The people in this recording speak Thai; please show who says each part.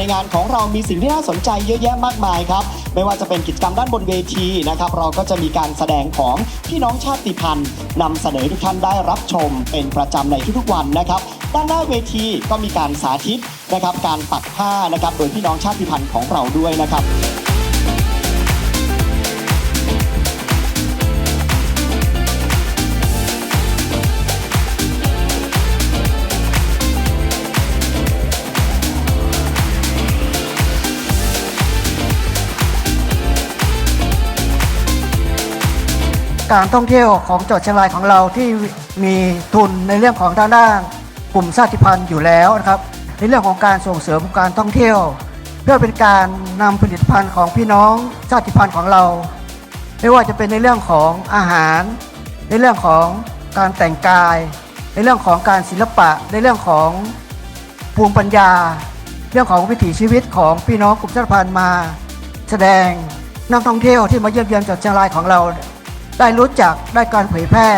Speaker 1: ในงานของเรามีสิ่งที่น่าสนใจเยอะแยะมากมายครับ ไม่ว่าจะเป็นกิจกรรมด้านบนเวทีนะครับ เราก็จะมีการแสดงของพี่น้องชาติพันธุ์นำเสนอทุกท่านได้รับชม เป็นประจำในทุกๆวันนะครับ ด้านหน้าเวทีก็มีการสาธิตนะครับ การปักผ้านะครับ โดยพี่น้องชาติพันธุ์ของเราด้วยนะครับ
Speaker 2: การท่องเที่ยวของจังหวัดเชียงรายของเราที่มีทุนในเรื่องของทางด้านกลุ่มชาติพันธุ์อยู่แล้วนะครับ ในเรื่องของการส่งเสริมการท่องเที่ยว เพื่อเป็นการนำผลิตภัณฑ์ของพี่น้องชาติพันธุ์ของเรา ไม่ว่าจะเป็นในเรื่องของอาหาร ในเรื่องของการแต่งกาย ในเรื่องของการศิลปะ ในเรื่องของภูมิปัญญา เรื่องของวิถีชีวิตของพี่น้องกลุ่มชาติพันธุ์มา แสดงนักท่องเที่ยวที่มาเยี่ยมเยียนจังหวัดเชียงรายของเรา ได้รู้จักได้การเผยแพร่